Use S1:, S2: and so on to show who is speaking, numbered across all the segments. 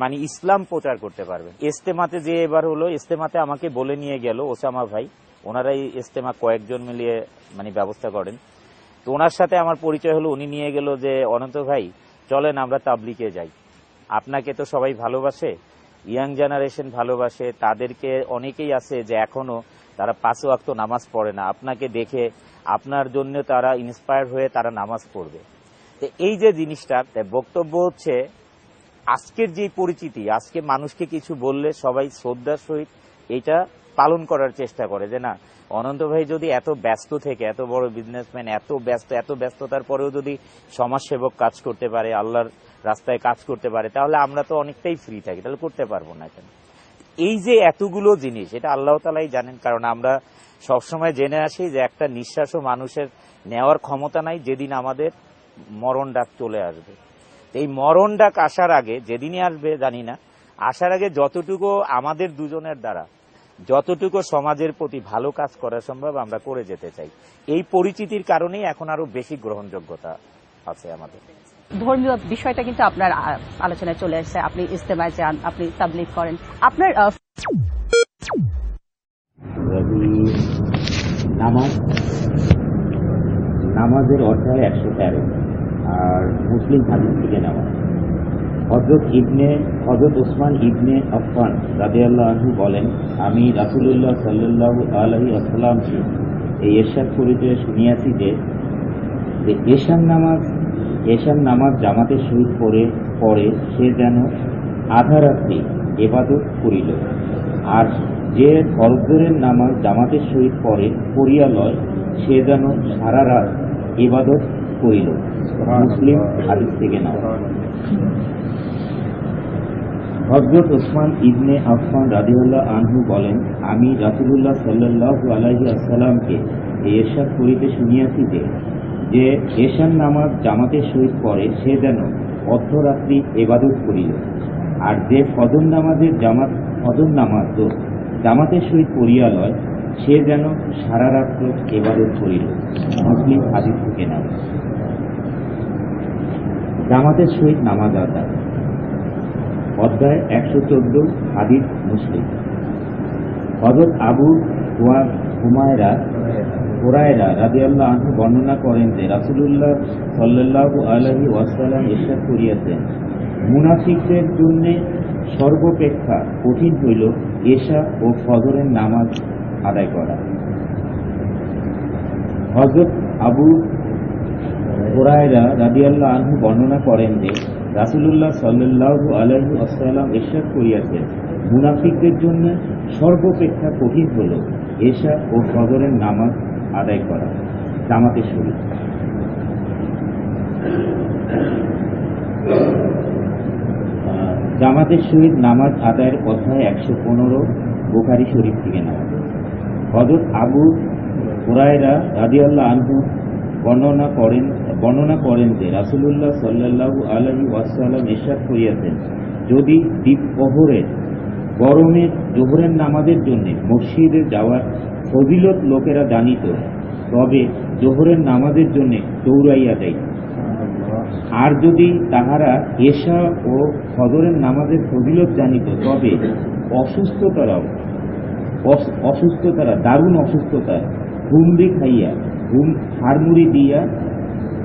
S1: মানে ইসলাম প্রচার করতে পারবেন ইস্তেমাতে যে এবার হলো ইস্তেমাতে আমাকে বলে নিয়ে গেল ওসামা ভাই, ওনারাই ইস্তেমা কয়েকজন মিলিয়ে মানে ব্যবস্থা করেন। তো ওনার সাথে আমার পরিচয় হলো, উনি নিয়ে গেল যে, অনন্ত ভাই, চলেন আমরা তাবলিকে যাই। আপনাকে তো সবাই ভালোবাসে, ইয়াং জেনারেশন ভালোবাসে, তাদেরকে অনেকেই আছে যে এখনও তারা পাঁচ ওয়াক্ত নামাজ পড়ে না। আপনাকে দেখে, আপনার জন্য তারা ইন্সপায়ার হয়ে তারা নামাজ পড়বে। এই যে জিনিসটা বক্তব্য হচ্ছে আজকের যে পরিচিতি, আজকে মানুষকে কিছু বললে সবাই শ্রদ্ধার সহিত এটা পালন করার চেষ্টা করে, যে না, অনন্ত ভাই যদি এত ব্যস্ত থেকে, এত বড় বিজনেসম্যান এত ব্যস্ত, এত ব্যস্ততার পরেও যদি সমাজসেবক কাজ করতে পারে, আল্লাহর রাস্তায় কাজ করতে পারে, তাহলে আমরা তো অনেকটাই ফ্রি থাকি, তাহলে করতে পারব না কেন? এই যে এতগুলো জিনিস, এটা আল্লাহ তালাই জানেন, কারণ আমরা সবসময় জেনে আসি যে একটা নিঃশ্বাসও মানুষের নেওয়ার ক্ষমতা নাই, যেদিন আমাদের মরণ ডাক চলে আসবে। এই মরণ ডাক আসার আগে যেদিনই আসবে জানি না আসার আগে যতটুকু আমাদের দুজনের দ্বারা যতটুকু সমাজের প্রতি ভালো কাজ করা সম্ভব আমরা করে যেতে চাই। এই পরিচিতির কারণেই এখন আরও বেশি গ্রহণযোগ্যতা আছে আমাদের।
S2: ধর্মীয় বিষয়টা কিন্তু আপনার আলোচনায় চলে আসছে আপনি ইস্তেমায় যান আপনি তাবলিগ করেন। আপনার
S3: নামাজ। নামাজের অধ্যায় একশো তেরো। আর মুসলিম হাদিস থেকে নেওয়া। হজরত ইবনে হজরত ওসমান ইবনে আফফান রাদিয়াল্লাহ আনহু বলেন, আমি রাসূলুল্লাহ সাল্লাল্লাহু আলাইহি আসসালামকে এই এরশাদ পরিচয় শুনিয়াছি যে যে এশান নামাজ এশান নামাজ জামাতের সহিত পড়ে পড়ে সে যেন আধা রাত্রি এবাদত করিল। আর যে ফরজরের নামাজ জামাতের সহিত পড়ে, পড়িয়া লয়, সে যেন সারা রাত ইবাদত করিল মুসলিম হাদিস থেকে নেওয়া হজরত ওসমান ইবনে আফফান রাদিউল্লাহ আনহু বলেন আমি রাসুলুল্লাহ সাল্লাহ আলাইহি আসসালামকে এরশাদ করিতে শুনিয়াছি যে যে এশান নামাজ জামাতের সহিত পড়ে সে যেন অর্ধরাত্রি এবাদত করিল। আর যে ফজর নামাজের জামাত ফজর নামাজ জামাতের সহিত পড়িয়া লয় সে যেন সারা রাত্র এবাদত করিল। মুসলিম হাদিস থেকে নেওয়া জামাতের সহিত নামাজ আদায়। অধ্যায় একশো চোদ্দ, হাদিস মুসলিম। হজরত আবু হুমায়রা, হুরায়রা রাদিয়াল্লাহ আনহু বর্ণনা করেন যে, রাসূলুল্লাহ সাল্লাল্লাহু আলাইহি ওয়াসাল্লাম ইরশাদ করিয়াছেন, মুনাফিকদের জন্য সর্বপেক্ষা কঠিন হইল এশা ও ফজরের নামাজ আদায় করা। হজরত আবু হুরায়রা রাদিয়াল্লাহ আনহু বর্ণনা করেন যে, রাসূলুল্লাহ আলাইহি ওয়াসাল্লাম ইরশাদ করিয়াছেন, মুনাফিকদের জন্য সর্বপেক্ষা কঠিন হল এশা ও ফজরের নামাজ আদায় করা, জামাতের শরীর। জামাতের সহিত নামাজ আদায়ের অধ্যায় একশো পনেরো, বোখারি শরীফ থেকে নেওয়া। হজরত আবু হুরায়রা রাদিয়াল্লাহ আনহু বর্ণনা করেন বর্ণনা করেন যে রাসূলুল্লাহ সাল্লাল্লাহু আলাইহি ওয়াসাল্লাম ইরশাদ করিয়াছেন, যদি দ্বীপপ্রহরের গরমে, জোহরের নামাজের জন্য মসজিদে যাওয়ার ফজিলত লোকেরা জানিত, তবে জোহরের নামাজের জন্য দৌড়াইয়া যাইত আর যদি তাহারা এশা ও ফজরের নামাজের ফজিলত জানিত, তবে অসুস্থতারাও, অস- অসুস্থতারা, দারুণ অসুস্থতা হুমড়ি খাইয়া হুম হাড়মুড়ি দিয়া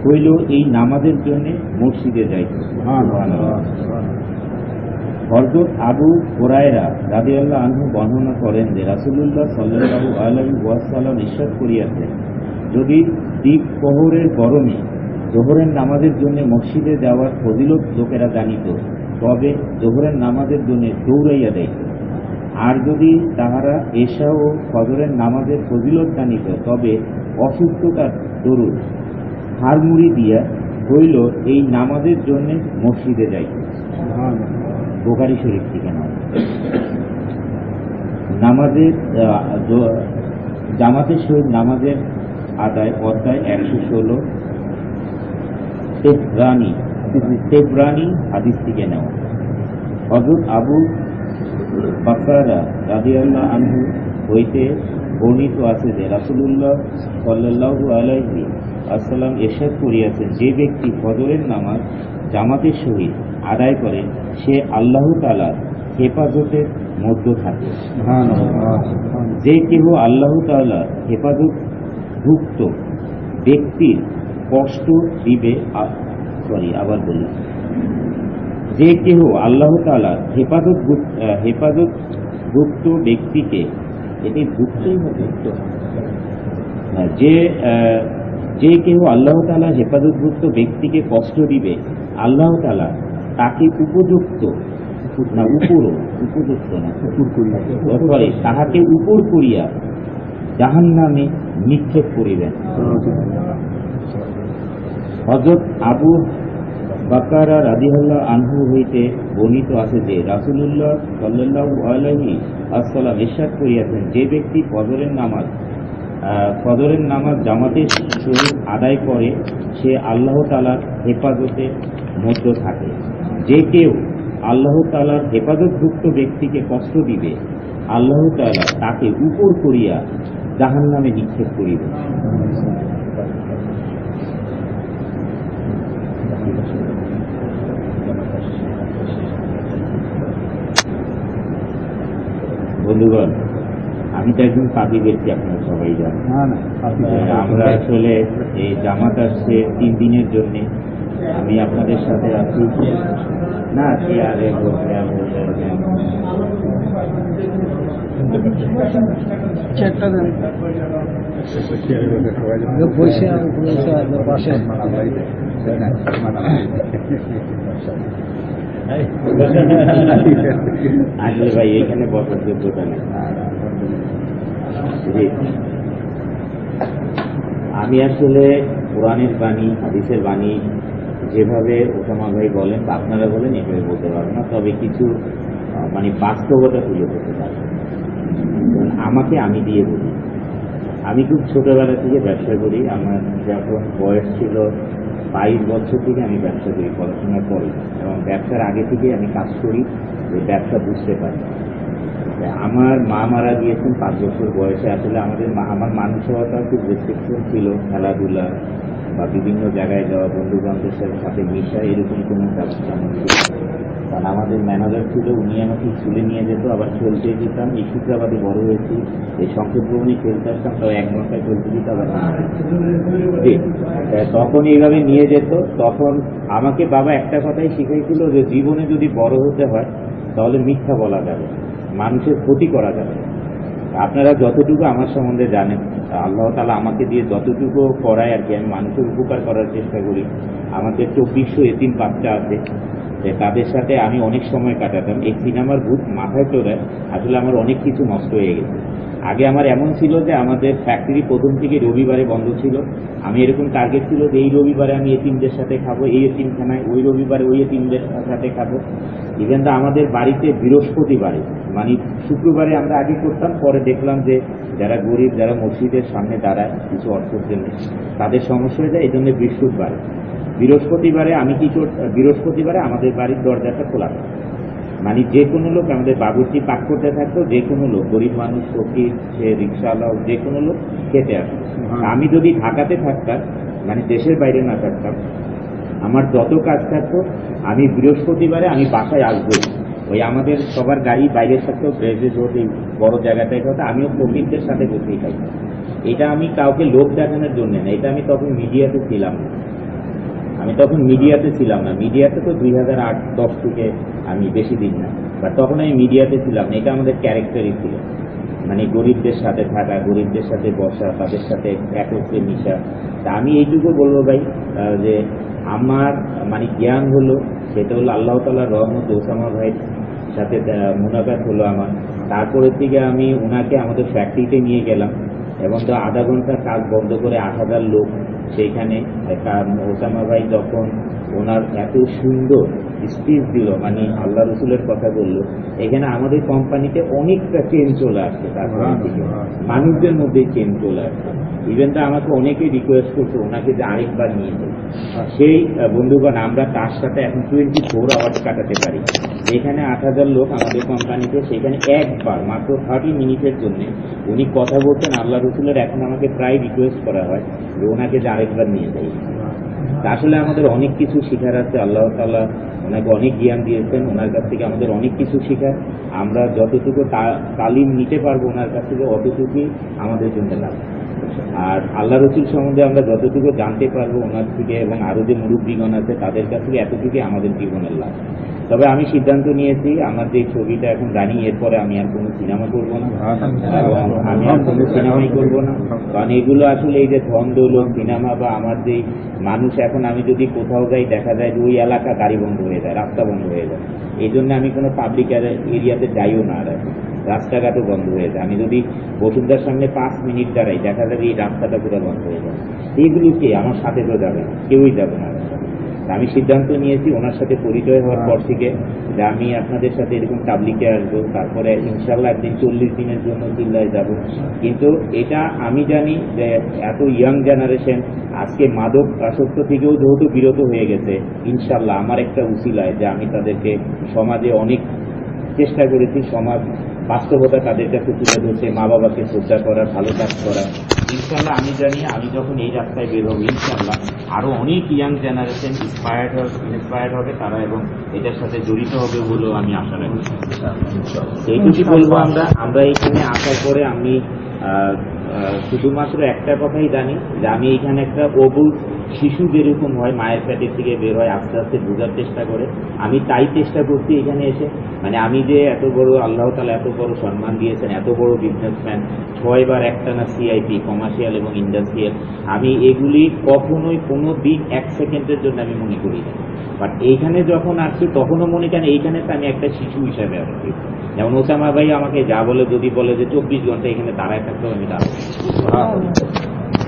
S3: হইল এই নামাজের জন্য মসজিদে যাইত। হরজত আবু হোরায়রা রাদিয়াল্লাহ আনহু বর্ণনা করেন যে রাসূলুল্লাহ সাল্লাল্লাহু আলাইহি ওয়াসাল্লাম ইরশাদ করিয়াছেন যদি দ্বীপ প্রহরের গরমে জোহরের নামাজের জন্য মসজিদে যাওয়ার ফজিলত লোকেরা জানিত তবে জোহরের নামাজের জন্য দৌড়াইয়া দেয় আর যদি তাহারা এশা ও ফজরের নামাজের ফজিলত জানিত তবে অসুস্থতার দরুন হাড়মুড়ি দিয়া হইল এই নামাজের জন্য মসজিদে যাইত। বোকারি শরীফ থেকে নামাজের জামাতের সহিত নামাজের আদায় অধ্যায় একশো ষোলো। তেহরানি হাদিস থেকে নেওয়া। হজরত আবু বাকারা রাদিয়াল্লাহ আনহু হইতে বর্ণিত আছে যে রাসূলুল্লাহ সাল্লাল্লাহু আলাইহি আসসালাম এরশাদ করিয়াছেন যে ব্যক্তি ফজরের নামাজ জামাতের সহিত আদায় করে সে আল্লাহ তালার হেফাজতের মধ্য থাকে। যে কেহ আল্লাহ তাআলা হেফাজত ভুক্ত ব্যক্তির কষ্ট দিবে সরি আবার বলি যে কেহ আল্লাহ তাআলা হেফাজত হেফাজত ভুক্ত ব্যক্তিকে এটি ভুক্তই হবে। হ্যাঁ, যে যে কেহ আল্লাহ তাআলা হেফাজতভুক্ত ব্যক্তিকে কষ্ট দিবে আল্লাহ তাআলা তাকে উপযুক্ত না উপর উপযুক্ত না সরি তাহাকে উপর করিয়া জাহান নামে নিক্ষেপ করিবেন। হজরত আবু বাকারা রাদিহাল্লাহ আনহু হইতে বর্ণিত আছে যে রাসূলুল্লাহ সাল্লাল্লাহু আলাইহি আসসালাম ইরশাদ করিয়াছেন, যে ব্যক্তি ফজরের নামাজ ফজরের নামাজ জামাতের সহিত আদায় করে, সে আল্লাহ তালার হেফাজতে মধ্য থাকে। যে কেউ আল্লাহ তালার হেফাজতভুক্ত ব্যক্তিকে কষ্ট দিবে, আল্লাহ তালা তাকে উপর করিয়া জাহান নামে নিক্ষেপ করিবে বন্ধুগণ আমি তো একজন পাপি ব্যক্তি আপনারা সবাই জানেন। আমরা আসলে এই জামাত আসছে তিন দিনের জন্য। আমি আপনাদের সাথে আছি। না বসে আর বসে আসলে ভাই এখানে বসার যোগ্যতা নেই আমি আসলে কোরআনের বাণী হাদিসের বাণী যেভাবে ওসামা ভাই বলেন বা আপনারা বলেন এভাবে বলতে পারব না। তবে কিছু মানে বাস্তবতা তুলে ধরতে পারব। আমাকে আমি দিয়ে বলি। আমি খুব ছোটবেলা থেকে ব্যবসা করি। আমার যখন বয়স ছিল বাইশ বছর থেকে আমি ব্যবসা করি পড়াশোনার পরে এবং ব্যবসার আগে থেকে আমি কাজ করি, যে ব্যবসা বুঝতে পারি। আমার মা মারা গিয়েছেন পাঁচ বছর বয়সে। আসলে আমাদের আমার মানুষ হওয়াটা খুব রেস্ট্রিকশন ছিল, খেলাধুলা বা বিভিন্ন জায়গায় যাওয়া বন্ধু বান্ধবের সাথে মিশা এরকম কোনো ব্যবস্থা আমার ছিল না। কারণ আমাদের ম্যানেজার ছিল, উনি আমাকে স্কুলে নিয়ে যেত, আবার খেলতে যেতাম এই সূত্রাবাদে বড় হয়েছি, এই সংসদ ভবনে খেলতে আসতাম, তাও এক ঘন্টায় খেলতে দিত আবার তখন এইভাবে নিয়ে যেত তখন আমাকে বাবা একটা কথাই শিখাইছিল যে, জীবনে যদি বড় হতে হয়, তাহলে মিথ্যা বলা যাবে মানুষের ক্ষতি করা যাবে। আপনারা যতটুকু আমার সম্বন্ধে জানেন আল্লাহ তালা আমাকে দিয়ে যতটুকু করায় আর কি, আমি মানুষের উপকার করার চেষ্টা করি। আমাদের চব্বিশশো এতিম বাচ্চা আছে। যে তাদের সাথে আমি অনেক সময় কাটাতাম। এই সিনেমার ভূত মাথায় চড়ায় আসলে আমার অনেক কিছু নষ্ট হয়ে গেছে। আগে আমার এমন ছিল যে আমাদের ফ্যাক্টরি প্রথম থেকে রবিবারে বন্ধ ছিল। আমি এরকম টার্গেট ছিল যে এই রবিবারে আমি এতিমদের সাথে খাব, এই এতিমখানায়, ওই রবিবারে ওই এতিমদের সাথে খাব। ইভেন তো আমাদের বাড়িতে বৃহস্পতিবারে মানে শুক্রবারে আমরা আগে করতাম, পরে দেখলাম যে যারা গরিব, যারা মসজিদের সামনে দাঁড়ায়, কিছু অর্থের জন্য তাদের সমস্যা হয়ে যায় এই জন্য বৃহস্পতিবারে। বৃহস্পতিবারে আমি কি বৃহস্পতিবারে আমাদের বাড়ির দরজাটা খোলা। মানে যে কোনো লোক আমাদের বাবুর্চি পাক করতে থাকতো যে কোনো লোক গরিব মানুষ ফকির সে রিক্সাওয়ালা যে কোনো লোক খেতে আসতো আমি যদি ঢাকাতে থাকতাম মানে দেশের বাইরে না থাকতাম আমার যত কাজ থাকতো আমি বৃহস্পতিবারে আমি বাসায় আসব। ওই আমাদের সবার গাড়ি বাইরে থাকতো ব্রেজেস রোড এই বড় জায়গাটায় কথা আমিও ফকিরদের সাথে বসেই খাইতাম এটা আমি কাউকে লোক দেখানোর জন্য না এটা আমি তখন মিডিয়াতে ছিলাম না। আমি তখন মিডিয়াতে ছিলাম না। মিডিয়াতে তো দুই হাজার আট দশ থেকে আমি বেশি দিন না। বাট তখন আমি মিডিয়াতে ছিলাম এটা আমাদের ক্যারেক্টারই ছিল। মানে গরিবদের সাথে থাকা গরিবদের সাথে বসা তাদের সাথে একত্রে মিশা। তা আমি এইটুকু বলব ভাই যে আমার মানে জ্ঞান হলো সেটা হলো আল্লাহ তালার রহমত ওসামা ভাইয়ের সাথে আহ, মুলাকাত হলো আমার। তারপরের থেকে আমি ওনাকে আমাদের ফ্যাক্টরিতে নিয়ে গেলাম। এবং তো আধা ঘণ্টা কাজ বন্ধ করে আট হাজার লোক সেইখানে ওসামা ভাই যখন ওনার এত সুন্দর স্পিচ দিল মানে আল্লাহ রসুলের কথা বলল এখানে আমাদের কোম্পানিতে অনেকটা চেঞ্জ চলে আসছে তারপর থেকে মানুষদের মধ্যে চেঞ্জ চলে আসছে। ইভেন তো আমাকে অনেকেই রিকোয়েস্ট করছে ওনাকে যে আরেকবার নিয়ে যাই সেই বন্ধুগণ আমরা তার সাথে এখন টোয়েন্টি ফোর আওয়ার্স কাটাতে পারি। যেখানে আট হাজার লোক আমাদের কোম্পানিতে সেখানে একবার মাত্র থার্টি মিনিটের জন্য উনি কথা বলতেন আল্লাহ রসুলের এখন আমাকে প্রায় রিকোয়েস্ট করা হয় যে ওনাকে যে আরেকবার নিয়ে যাই আসলে আমাদের অনেক কিছু শিখার আছে, আল্লাহ তাআলা ওনাকে অনেক জ্ঞান দিয়েছেন, ওনার কাছ থেকে আমাদের অনেক কিছু শেখার আমরা যতটুকু তালিম নিতে পারব ওনার কাছ থেকে, অতটুকুই আমাদের জন্য লাভ। আর আল্লাহ রসুল সম্বন্ধে আমরা যতটুকু জানতে পারব ওনার থেকে এবং আরও যে মুরব্বীগণ আছে তাদের কাছ থেকে এতটুকুই আমাদের জীবনের লাভ। তবে আমি সিদ্ধান্ত নিয়েছি আমার যে ছবিটা এখন রানিং এরপরে আমি আর কোনো সিনেমা করব না। এবং আমি আর কোনো সিনেমাই করব না। কারণ এগুলো আসলে এই যে ধন দৌলত সিনেমা বা আমার যে মানুষ এখন আমি যদি কোথাও যাই দেখা যায় যে ওই এলাকা গাড়ি বন্ধ হয়ে যায় রাস্তা বন্ধ হয়ে যায়। এই জন্য আমি কোনো পাবলিক এরিয়াতে যাইও না আর এখন। রাস্তাঘাটও বন্ধ হয়ে যায়। আমি যদি বসুন্ধার সামনে পাঁচ মিনিট দাঁড়াই দেখা যাবে এই রাস্তাটা পুরো বন্ধ হয়ে যায়। এইগুলো কি? আমার সাথে তো যাবে না কেউই যাবে না আমি সিদ্ধান্ত নিয়েছি ওনার সাথে পরিচয় হওয়ার পর থেকে যে আমি আপনাদের সাথে এরকম তাবলিকে আসব তারপরে ইনশাল্লাহ একদিন চল্লিশ দিনের জন্য চিল্লায় যাব। কিন্তু এটা আমি জানি যে এত ইয়াং জেনারেশন আজকে মাদক আসক্ত থেকেও যেহেতু বিরত হয়ে গেছে ইনশাল্লাহ আমার একটা উচিলায় যে আমি তাদেরকে সমাজে অনেক চেষ্টা করেছি সমাজ বাস্তবতা তাদের কাছে তুলে ধরছে মা বাবাকে শ্রদ্ধা করা ভালো কাজ করা। ইনশাল্লাহ আমি জানি আমি যখন এই রাস্তায় বের হব ইনশাল্লাহ আরও অনেক ইয়াং জেনারেশন ইন্সপায়ার্ড ইন্সপায়ার্ড হবে তারা এবং এটার সাথে জড়িত হবে বলেও আমি আশা রাখি। এইটুকুই বলব আমরা। আমরা এখানে আসার পরে আমি শুধুমাত্র একটা কথাই জানি যে আমি এখানে একটা অবুল শিশু যেরকম হয়, মায়ের পেটের থেকে বের হয়, আস্তে আস্তে বোঝার চেষ্টা করে। আমি তাই চেষ্টা করছি এখানে এসে। মানে আমি যে এত বড়, আল্লাহ তালা এত বড় সম্মান দিয়েছেন, এত বড় বিজনেসম্যান, ছয়বার একটানা সিআইপি কমার্শিয়াল এবং ইন্ডাস্ট্রিয়াল আমি এগুলি কখনোই কোনো দিন এক সেকেন্ডের জন্য আমি মনে করি না। বাট এইখানে যখন আসছি তখনও মনে করেন এইখানে তো আমি একটা শিশু হিসাবে আসছি যেমন ওসামা ভাই আমাকে যা বলে যদি বলে যে চব্বিশ ঘণ্টা এখানে দাঁড়ায় থাকতেও আমি দাঁড়াবো।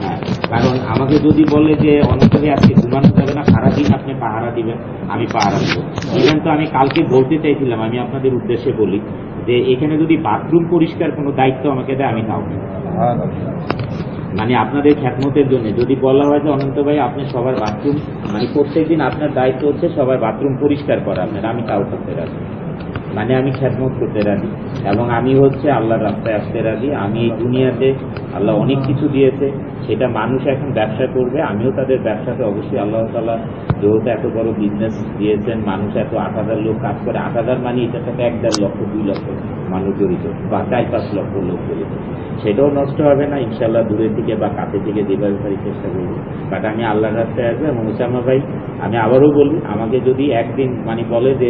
S3: হ্যাঁ, কারণ আমাকে যদি বলে যে অনন্তরে আজকে ঘুমানো যাবে না সারাদিন আপনি পাহারা দিবেন আমি পাহারা দিব। ইভেন তো আমি কালকে বলতে চাইছিলাম আমি আপনাদের উদ্দেশ্যে বলি যে এখানে যদি বাথরুম পরিষ্কার কোনো দায়িত্ব আমাকে দেয় আমি তাও। মানে আপনাদের খ্যাতমতের জন্য। যদি বলা হয় যে, অনন্ত ভাই, আপনি সবার বাথরুম মানে প্রত্যেকদিন আপনার দায়িত্ব হচ্ছে সবার বাথরুম পরিষ্কার করা। আপনার, আমি তাও করতে রাজি। মানে আমি খ্যাতমত করতে রাখি এবং আমি হচ্ছে আল্লাহর রাস্তায় আসতে রাজি। আমি এই দুনিয়াতে আল্লাহ অনেক কিছু দিয়েছে, সেটা মানুষ এখন ব্যবসা করবে, আমিও তাদের ব্যবসাতে অবশ্যই আল্লাহ তালা যেহেতু এত বড় বিজনেস দিয়েছেন, মানুষ এত আট হাজার লোক কাজ করে, আট হাজার মানে এটার সাথে এক দেড় লক্ষ, দুই লক্ষ মানুষ জড়িত, বা চার পাঁচ লক্ষ লোক জড়িত। সেটাও নষ্ট হবে না ইনশাল্লাহ দূরে থেকে বা কাছে থেকে যেভাবে পারি চেষ্টা করব। বাট আমি আল্লাহর রাস্তায় আসব এবং উসামা ভাই, আমি আবারও বলি, আমাকে যদি একদিন মানে বলে যে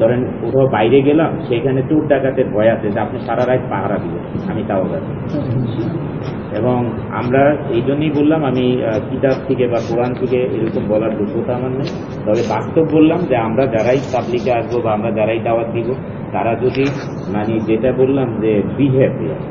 S3: ধরেন কোথাও বাইরে গেলাম, সেখানে চোর ডাকাতের ভয় আছে যে, আপনি সারা রাত পাহারা দিবেন, আমি তাও যাব। এবং আমরা এই জন্যই বললাম, আমি কিতাব থেকে বা কোরআন থেকে এরকম বলার যোগ্যতা আমার নেই। তবে বাস্তব বললাম যে আমরা যারাই পাবলিকে আসব বা আমরা যারাই দাওয়াত দিব, তারা যদি মানে যেটা বললাম যে বিহেভিয়ার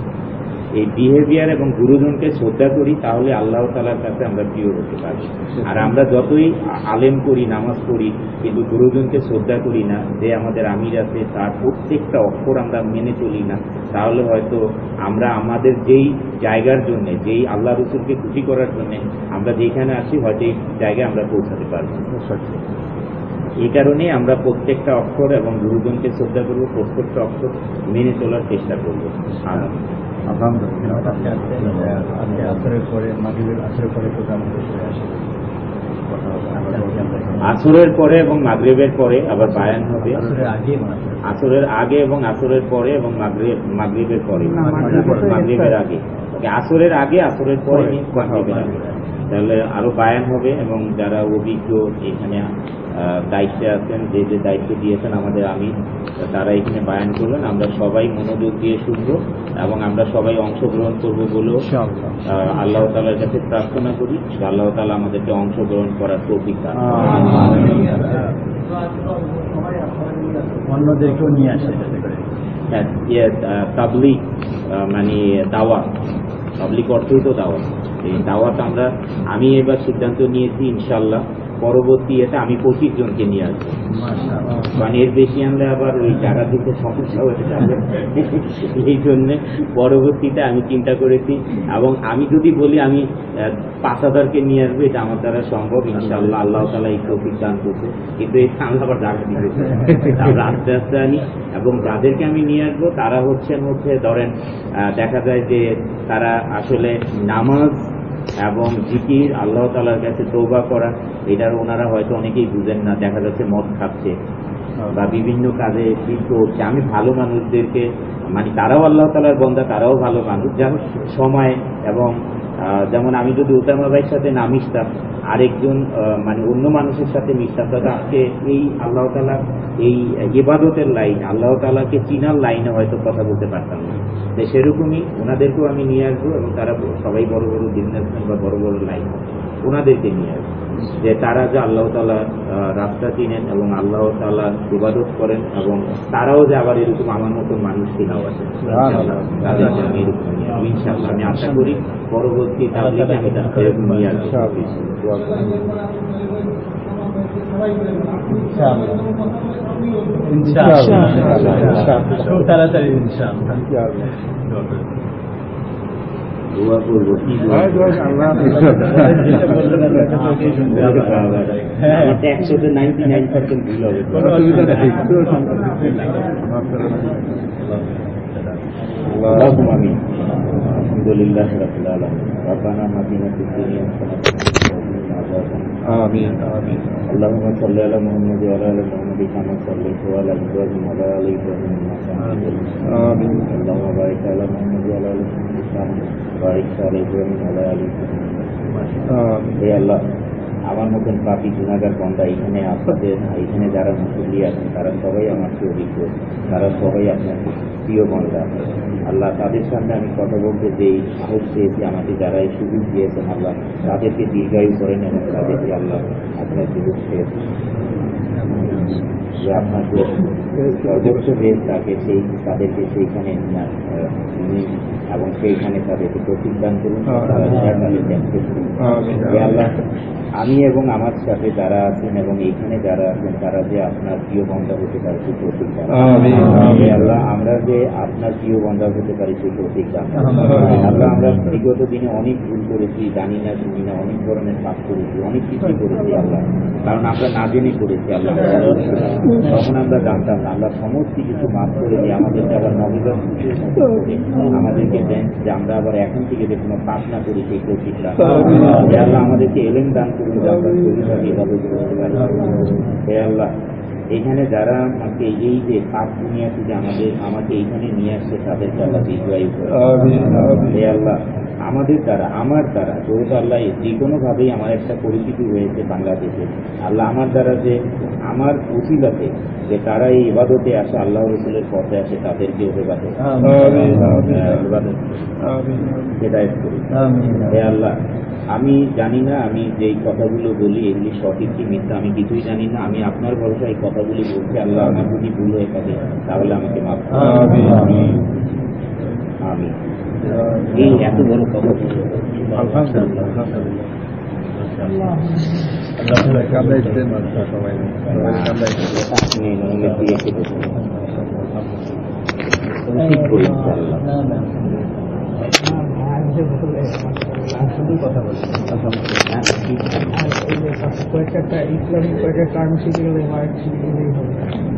S3: এই বিহেভিয়ার এবং গুরুজনকে শ্রদ্ধা করি, তাহলে আল্লাহ তালার কাছে আমরা প্রিয় হতে পারি। আর আমরা যতই আলেম করি, নামাজ পড়ি, কিন্তু গুরুজনকে শ্রদ্ধা করি না, যে আমাদের আমির আছে, তার প্রত্যেকটা অক্ষর আমরা মেনে চলি না, তাহলে হয়তো আমরা আমাদের যেই জায়গার জন্য, যেই আল্লাহ রসুলকে খুশি করার জন্য, আমরা যেখানে আছি, হয়তো এই জায়গায় আমরা পৌঁছাতে পারব এই কারণে আমরা প্রত্যেকটা অক্ষর এবং গুরুজনকে শ্রদ্ধা করব, প্রত্যেকটা অক্ষর মেনে চলার চেষ্টা করব।
S4: আসরের পরে মাগরিবের আসরের প্রোগ্রাম।
S3: আসরের এবং মাগরিবের পরে আবার বায়ান হবে।
S4: আসরের আগে এবং আসরের
S3: পরে। এবং মাগরিব মাগরিবের পরে।
S4: মাগরিবের
S3: আগে। আসরের আগে আসরের পরে মাগরিবের আগে। তাহলে আরও বায়ান হবে এবং যারা অভিজ্ঞ এখানে দায়িত্বে আছেন যে যে দায়িত্ব দিয়েছেন আমাদের আমি তারা এখানে বায়ান করবেন। আমরা সবাই মনোযোগ দিয়ে শুনব। এবং আমরা সবাই অংশগ্রহণ করব বলেও আল্লাহ তালার কাছে প্রার্থনা করি আল্লাহ তালা আমাদেরকে অংশগ্রহণ করার তৌফিক দান
S4: অন্যদেরকেও নিয়ে আসে
S3: হ্যাঁ ইয়ে পাবলিক মানে দাওয়াত পাবলিক অর্থই তো দাওয়াত এই দাওয়াত আমরা আমি এবার সিদ্ধান্ত নিয়েছি ইনশাল্লাহ পরবর্তী এতে আমি পঁচিশ জনকে নিয়ে আসব। মানে এর বেশি আনলে আবার ওই জায়গা দিতে সমস্যা হয়ে যাবে এই জন্য পরবর্তীতে আমি চিন্তা করেছি এবং আমি যদি বলি আমি পাঁচ হাজারকে নিয়ে আসব এটা আমার দ্বারা সম্ভব ইনশাল্লাহ আল্লাহ তালা এই তৌফিক দান করছে কিন্তু এই সামনে আবার জায়গা দিতে আমরা আস্তে আস্তে আনি এবং যাদেরকে আমি নিয়ে আসব তারা হচ্ছেন হচ্ছে ধরেন দেখা যায় যে তারা আসলে নামাজ এবং জিকির, আল্লাহ তালার কাছে তৌবা করা, এটার ওনারা হয়তো অনেকেই বুঝেন না, দেখা যাচ্ছে মদ খাচ্ছে বা বিভিন্ন কাজে লিপ্ত হচ্ছে। আমি ভালো মানুষদেরকে মানে তারাও আল্লাহ তালার বন্ধা তারাও ভালো মানুষ। যেন সময় এবং যেমন আমি যদি ওসামা ভাইয়ের সাথে না মিশতাম, আরেকজন মানে অন্য মানুষের সাথে মিশতাম, তাহলে আজকে এই আল্লাহ তালা এই ইবাদতের লাইন, আল্লাহ তালাকে চিনার লাইনে হয়তো কথা বলতে পারতাম না। তো সেরকমই ওনাদেরকেও আমি নিয়ে আসব এবং তারা সবাই বড় বড় বিজনেসম্যান বা বড় বড় লাইন ওনাদেরকে নিয়ে আসব যে তারা যে আল্লাহ তালা রাস্তা চিনেন এবং আল্লাহ তালা ইবাদত করেন এবং তারাও যে আবার এরকম আমার মতো মানুষ কিনাও আছে। তাদেরকে আমি এরকম নিয়ে আসব। ইনশাআল্লাহ আমি আশা করি পরবর্তী তাবলিগে আমি তাদের এরকম নিয়ে আসব।
S4: খুব তাড়াতাড়ি ইনশাআল্লাহ।
S3: একশোতে নাইনটি নাইন পার্সেন্ট ভুল হবে اللهم امين الحمد لله رب العالمين ربنا آتنا في الدنيا
S4: آمين آمين
S3: اللهم صل على محمد وعلى ال محمد كما صليت على ابراهيم وعلى ال ابراهيم انك حميد مجيد
S4: آمين
S3: اللهم بارك على محمد وعلى ال محمد كما باركت على ابراهيم وعلى ال ابراهيم
S4: آمين
S3: হে আল্লাহ আমার মতন পাপি গুণাগার বন্ধা এখানে আপনাদের এখানে যারা মুসল্লি আছেন তারা সবাই আমার চেয়ে অভিজ্ঞ তারা সবাই আপনার প্রিয় বন্ধা আল্লাহ তাদের সামনে আমি কথা বলতে যেই সাহস পেয়েছি আমাকে যারা এই সুযোগ দিয়েছেন আল্লাহ তাদেরকে দীর্ঘায়ু করেন এবং তাদেরকে আল্লাহ আপনার সুযোগ পেয়েছেন যে আপনাকে সর্বোচ্চ বেশ তাকে সেই তাদেরকে সেইখানে এবং সেইখানে তাদেরকে প্রতিদান করুন আল্লাহ আমি এবং আমার সাথে যারা আছেন এবং এইখানে যারা আছেন তারা যে আপনার প্রিয় বন্ধা হতে
S4: তার
S3: প্রতিদান। আল্লাহ আমরা যে আপনার প্রিয় বন্ধা হতে পারি সেই দান আল্লাহ আমরা বিগত দিনে অনেক ভুল করেছি জানি না শুনি না অনেক ধরনের পাপ করেছি অনেক কিছুই করেছি আল্লাহ। কারণ আমরা না জেনে করেছি আল্লাহ। তখন আমরা জানতাম না আল্লাহ সমস্ত কিছু মাফ করে দিয়ে আমাদেরকে আবার নবীগঞ্জ আমাদেরকে দেন যে আমরা আবার এখন থেকে যে কোনো পাপ না করি সেই হে আল্লাহ। আমাদেরকে এলেন দান করুন আমরা এভাবে করতে পারি। হে আল্লাহ এখানে যারা আমাকে এই যে পাপ নিয়ে আসছে যে আমাদের আমাকে এইখানে নিয়ে আসছে তাদেরকে আল্লাহ বিজয় আল্লাহ। আমাদের দ্বারা আমার দ্বারা যেহেতু আল্লাহ যে কোনোভাবেই আমার একটা পরিচিতি হয়েছে বাংলাদেশে আল্লাহ আমার দ্বারা যে আমার উচিলাতে যে তারা এই ইবাদতে আসে আল্লাহ রসুলের পথে আসে তাদেরকে অভিবাদে
S4: হ্যাঁ,
S3: হে আল্লাহ আমি জানি না আমি যে কথাগুলো বলি এগুলি সঠিক কি মিথ্যা আমি কিছুই জানি না আমি আপনার ভরসা এই কথাগুলি বলছি আল্লাহ আমার যদি ভুল হয়ে থাকে তাহলে আমাকে মাফ আমি এই এত বড়
S5: খবর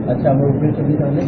S4: আচ্ছা আমরা উপরে চলি তাহলে।